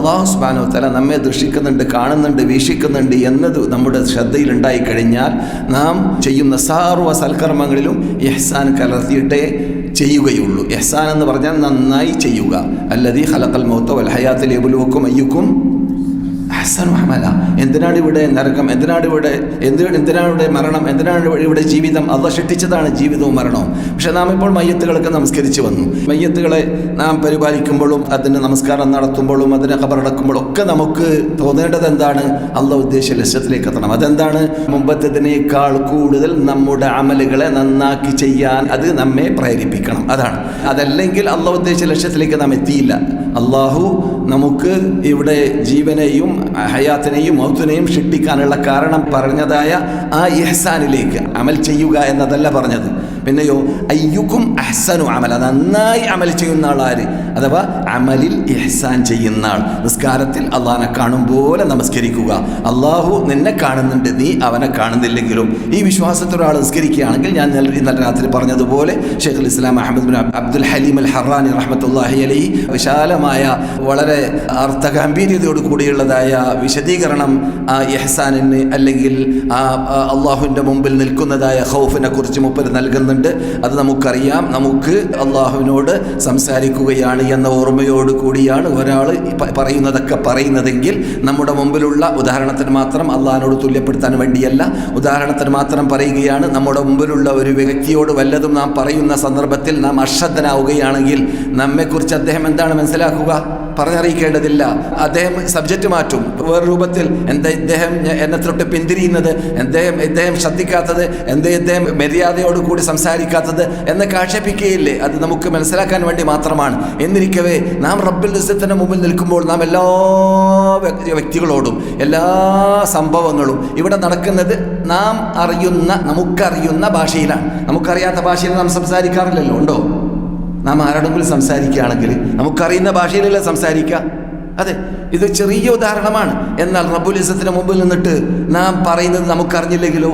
അള്ളാഹു സുബാനോ തല നമ്മെ ദൃഷ്ടിക്കുന്നുണ്ട് കാണുന്നുണ്ട് വീക്ഷിക്കുന്നുണ്ട് എന്നത് നമ്മുടെ ശ്രദ്ധയിലുണ്ടായി കഴിഞ്ഞാൽ നാം ചെയ്യുന്ന സാർവ സൽക്കർമ്മങ്ങളിലും യഹ്സാൻ കലർത്തിയിട്ടേ ചെയ്യുകയുള്ളൂ. ഇഹ്സാൻ എന്ന് പറഞ്ഞാൽ നന്നായി ചെയ്യുക. അല്ലതി ഹലക്കൽ മൗത്തോ വൽ ഹയാത്തിൽ എബുലുവക്കും അയ്യുക്കും അഹ്സനു എന്തിനാണ് ഇവിടെ നരകം? എന്തിനാണ് ഇവിടെ എന്ത് എന്തിനാണ് ഇവിടെ മരണം? എന്തിനാണ് ഇവിടെ- ഇവിടെ ജീവിതം? അത് സൃഷ്ടിച്ചതാണ് ജീവിതവും മരണവും. പക്ഷെ നാം ഇപ്പോൾ മയ്യത്തുകളൊക്കെ നമസ്കരിച്ച് വന്നു. മയ്യത്തുകളെ നാം പരിപാലിക്കുമ്പോഴും അതിന് നമസ്കാരം നടത്തുമ്പോഴും അതിനെ കബറടക്കുമ്പോഴും ഒക്കെ നമുക്ക് തോന്നേണ്ടത് എന്താണ്? അള്ള ഉദ്ദേശ ലക്ഷ്യത്തിലേക്ക് എത്തണം. അതെന്താണ്? മുമ്പത്തേതിനേക്കാൾ കൂടുതൽ നമ്മുടെ അമലുകളെ നന്നാക്കി ചെയ്യാൻ അത് നമ്മെ പ്രേരിപ്പിക്കണം. അതാണ്. അതല്ലെങ്കിൽ അള്ള ഉദ്ദേശ ലക്ഷ്യത്തിലേക്ക് നാം എത്തിയില്ല. അള്ളാഹു നമുക്ക് ഇവിടെ ജീവനെയും ഹയാത്തിനെയും മൗത്തിനെയും ശിക്ഷിക്കാനുള്ള കാരണം പറഞ്ഞതായ ആ ഇഹ്സാനിലേക്ക് അമൽ ചെയ്യുക എന്നതല്ല പറഞ്ഞത്. പിന്നെയോ അയ്യുക്കും അഹ്സനു അമല നന്നായി അമൽ ചെയ്യുന്ന ആളാര്? അഥവാ അമലിൽ ഇഹ്സാൻ ചെയ്യുന്ന ആൾ. നിസ്കാരത്തിൽ അള്ളാഹിനെ കാണും പോലെ നമസ്കരിക്കുക. അള്ളാഹു നിന്നെ കാണുന്നുണ്ട് നീ അവനെ കാണുന്നില്ലെങ്കിലും. ഈ വിശ്വാസത്തൊരാൾ നിസ്കരിക്കുകയാണെങ്കിൽ ഞാൻ ഇന്നലെ രാത്രി പറഞ്ഞതുപോലെ Sheikhul Islam Ahmad bin Abdul Halim al Harrani റഹ്മത്തുല്ലാഹി അലി വിശാലമായ വളരെ അർത്ഥഗാംഭീര്യതയോട് കൂടിയുള്ളതായ വിശദീകരണം ഇഹ്സാനിന് അല്ലെങ്കിൽ അള്ളാഹുവിന്റെ മുമ്പിൽ നിൽക്കുന്നതായ ഹൗഫിനെ കുറിച്ച് മുപ്പര് നൽകുന്നുണ്ട് അത് നമുക്കറിയാം. നമുക്ക് അള്ളാഹുവിനോട് സംസാരിക്കുകയാണ് എന്ന ഓർമ്മയോട് കൂടിയാണ് ഒരാൾ പറയുന്നതൊക്കെ പറയുന്നതെങ്കിൽ നമ്മുടെ മുമ്പിലുള്ള ഉദാഹരണത്തിന് മാത്രം അള്ളാഹിനോട് തുല്യപ്പെടുത്താൻ വേണ്ടിയല്ല. ഉദാഹരണത്തിന് മാത്രം പറയുകയാണ് നമ്മുടെ മുമ്പിലുള്ള ഒരു വ്യക്തിയോട് വല്ലതും നാം പറയുന്ന സന്ദർഭത്തിൽ നാം അശ്രദ്ധനാവുകയാണെങ്കിൽ നമ്മെക്കുറിച്ച് അദ്ദേഹം എന്താണ് മനസ്സിലാക്കുക? പറഞ്ഞറിയിക്കേണ്ടതില്ല. അദ്ദേഹം സബ്ജക്റ്റ് മാറ്റും. വേറെ രൂപത്തിൽ എന്താ ഇദ്ദേഹം എന്നെ തൊട്ട് പിന്തിരിയുന്നത്? എന്തേ ഇദ്ദേഹം ശ്രദ്ധിക്കാത്തത്? എന്തേ ഇദ്ദേഹം മര്യാദയോട് കൂടി സംസാരിക്കാത്തത് എന്നൊക്കെ ആക്ഷേപിക്കുകയില്ലേ അത് നമുക്ക് മനസ്സിലാക്കാൻ വേണ്ടി മാത്രമാണ്. എന്നിരിക്കവേ നാം റബ്ബിൽ ദിവസത്തിന് മുമ്പിൽ നിൽക്കുമ്പോൾ നാം എല്ലാ വ്യക്തികളോടും എല്ലാ സംഭവങ്ങളും ഇവിടെ നടക്കുന്നത് നാം അറിയുന്ന നമുക്കറിയുന്ന ഭാഷയിലാണ്. നമുക്കറിയാത്ത ഭാഷയിൽ നാം സംസാരിക്കാറില്ലല്ലോ ഉണ്ടോ? നാം ആരോടെങ്കിലും സംസാരിക്കുകയാണെങ്കിൽ നമുക്കറിയുന്ന ഭാഷയിലല്ലേ സംസാരിക്കുക? അതെ ഇത് ചെറിയ ഉദാഹരണമാണ്. എന്നാൽ റബ്ബുൽ ഇസത്തിന് മുമ്പിൽ നിന്നിട്ട് നാം പറയുന്നത് നമുക്കറിഞ്ഞില്ലെങ്കിലോ?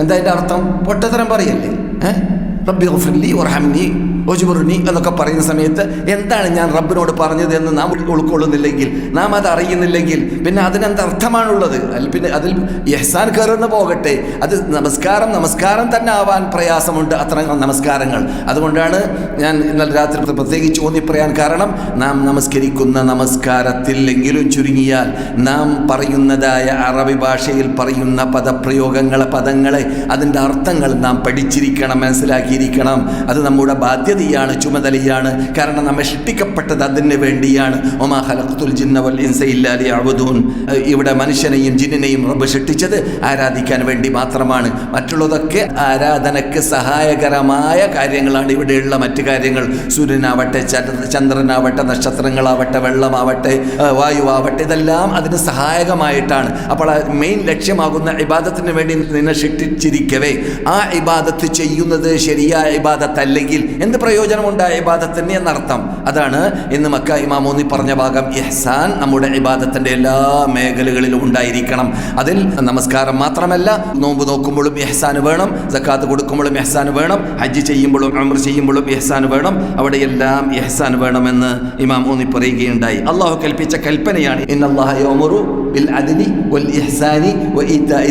എന്താ അർത്ഥം? പൊട്ടത്തരം പറയല്ലേ? ها؟ ربي اغفر لي وارحمني. ഒജുബുർനി എന്നൊക്കെ പറയുന്ന സമയത്ത് എന്താണ് ഞാൻ റബ്ബിനോട് പറഞ്ഞത് എന്ന് നാം ഉൾക്കൊള്ളുന്നില്ലെങ്കിൽ നാം അത് അറിയുന്നില്ലെങ്കിൽ പിന്നെ അതിനെന്ത് അർത്ഥമാണുള്ളത്? അല്ല പിന്നെ അതിൽ യഹ്സാൻ കയറുന്ന പോകട്ടെ. അത് നമസ്കാരം നമസ്കാരം തന്നെ ആവാൻ പ്രയാസമുണ്ട് അത്ര നമസ്കാരങ്ങൾ. അതുകൊണ്ടാണ് ഞാൻ ഇന്നലെ രാത്രി പ്രത്യേകിച്ച് ഊന്നി പറയാൻ കാരണം നാം നമസ്കരിക്കുന്ന നമസ്കാരത്തിൽ എങ്കിലും ചുരുങ്ങിയാൽ നാം പറയുന്നതായ അറബി ഭാഷയിൽ പറയുന്ന പദപ്രയോഗങ്ങളെ പദങ്ങളെ അതിന്റെ അർത്ഥങ്ങൾ നാം പഠിച്ചിരിക്കണം മനസ്സിലാക്കിയിരിക്കണം. അത് നമ്മുടെ ബാധ്യതയാണ് ചുമതലയാണ്. കാരണം നമ്മെ സൃഷ്ടിക്കപ്പെട്ടത് അതിന് വേണ്ടിയാണ്. ഒമാ ഹലഖത്തുൽ ജിന്ന വൽ ഇൻസ ഇല്ലാ ഇവിടെ മനുഷ്യനെയും ജിന്നിനെയും റബ്ബ് സൃഷ്ടിച്ചത് ആരാധിക്കാൻ വേണ്ടി മാത്രമാണ്. മറ്റുള്ളതൊക്കെ ആരാധനയ്ക്ക് സഹായകരമായ കാര്യങ്ങളാണ്. ഇവിടെയുള്ള മറ്റു കാര്യങ്ങൾ സൂര്യനാവട്ടെ ചന്ദ്ര- ചന്ദ്രനാവട്ടെ നക്ഷത്രങ്ങളാവട്ടെ വെള്ളമാവട്ടെ വായുവാവട്ടെ ഇതെല്ലാം അതിന് സഹായകമായിട്ടാണ്. അപ്പോൾ മെയിൻ ലക്ഷ്യമാകുന്ന ഇബാദത്തിന് വേണ്ടി നിന്നെ സൃഷ്ടിച്ചിരിക്കവേ ആ ഇബാദത്ത് ചെയ്യുന്നത് ശരിയായ ഇബാദത്തല്ലെങ്കിൽ എന്ത് പ്രയോജനമുണ്ട് പ്രയോജനമുണ്ടായ ഇബാദത്തിന് എന്നർത്ഥം. അതാണ് ഇന്ന് മക്ക ഇമാമോന്നി പറഞ്ഞ ഭാഗം ഇഹ്സാൻ നമ്മുടെ ഇബാദത്തിന്റെ എല്ലാ മേഖലകളിലും ഉണ്ടായിരിക്കണം. അതിൽ നമസ്കാരം മാത്രമല്ല നോമ്പ് നോക്കുമ്പോഴും ഇഹ്സാൻ വേണം സക്കാത്ത് കൊടുക്കുമ്പോഴും ഇഹ്സാൻ വേണം ഹജ്ജ് ചെയ്യുമ്പോഴും അമർ ചെയ്യുമ്പോഴും ഇഹ്സാൻ വേണം അവിടെയെല്ലാം ഇഹ്സാൻ വേണമെന്ന് ഇമാം ഊന്നി പറയുകയുണ്ടായി. അള്ളാഹു കൽപ്പിച്ച കൽപ്പനയാണ് ഇന്നല്ലാഹ ബിൽ അദ്ലി വൽ ഇഹ്സാനി വ ഈതാഇ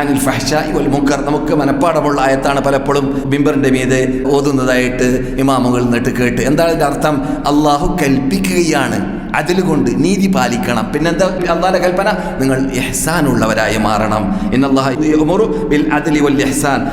عن الفحشاء والمنكر. നമുക്ക് മനപ്പാടമുള്ള ആയത്താണ് പലപ്പോഴും ബിംബറിന്റെ മീതെ ഓതുന്നതായിട്ട് ഇമാമുകൾ നിന്നിട്ട് കേട്ട്. എന്താണ് ഇതിന്റെ അർത്ഥം? അള്ളാഹു കൽപ്പിക്കുകയാണ്. അതിൽ കൊണ്ട് നീതി പാലിക്കണം. പിന്നെന്താ? അള്ളാഹിന്റെ കൽപ്പന നിങ്ങൾ എഹ്സാനുള്ളവരായി മാറണം. അള്ളാഹു ബിൽ അദ്ലി വൽ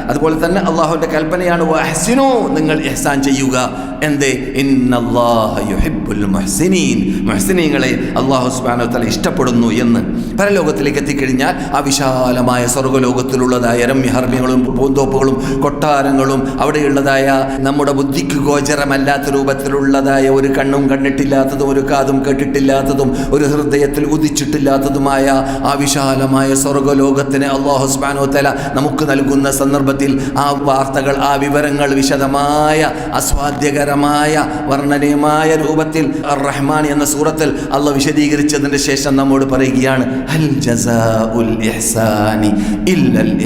അതുപോലെ തന്നെ അള്ളാഹുവിന്റെ കൽപ്പനയാണ് വഹ്സിനു നിങ്ങൾ ഇഹ്സാൻ ചെയ്യുക. എന്തേ? ഇന്നല്ലാഹ യുഹിബ്ബുൽ മുഹ്സിനീൻ. മുഹ്സിനീങ്ങളെ അള്ളാഹു വതആല ഇഷ്ടപ്പെടുന്നു എന്ന് പരലോകത്തിലേക്ക് എത്തിക്കഴിഞ്ഞാൽ ആ വിശാലമായ സ്വർഗലോകത്തിലുള്ളതായ രമ്യഹർമ്യങ്ങളും പൂന്തോപ്പുകളും കൊട്ടാരങ്ങളും അവിടെയുള്ളതായ നമ്മുടെ ബുദ്ധിക്ക് ഗോചരമല്ലാത്ത രൂപത്തിലുള്ളതായ ഒരു കണ്ണും കണ്ടിട്ടില്ലാത്തതും ഒരു കാതും കേട്ടിട്ടില്ലാത്തതും ഒരു ഹൃദയത്തിൽ ഉദിച്ചിട്ടില്ലാത്തതുമായ ആ വിശാലമായ സ്വർഗലോകത്തിന് അള്ളാഹു സുബ്ഹാനഹു തല നമുക്ക് നൽകുന്ന സന്ദർഭത്തിൽ ആ വാർത്തകൾ ആ വിവരങ്ങൾ വിശദമായ അസ്വാദ്യകരമായ വർണനീയമായ രൂപത്തിൽ റഹ്മാൻ എന്ന സൂറത്തിൽ അള്ള വിശദീകരിച്ചതിന് ശേഷം നമ്മോട് പറയുകയാണ് ജസാഉൽ ഇഹ്സാനി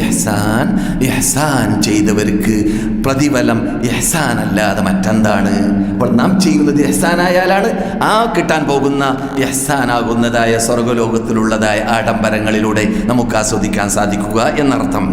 ഇഹ്സാൻ ഇഹ്സാൻ ചെയ്തവർക്ക് പ്രതിഫലം ഇഹ്സാൻ അല്ലാതെ മറ്റെന്താണ്? അപ്പോൾ നാം ചെയ്യുന്നത് ഇഹ്സാനായാലാണ് ആ കിട്ടാൻ പോകുന്ന യഹ്സാനാകുന്നതായ സ്വർഗലോകത്തിലുള്ളതായ ആഡംബരങ്ങളിലൂടെ നമുക്ക് ആസ്വദിക്കാൻ സാധിക്കുക എന്നർത്ഥം.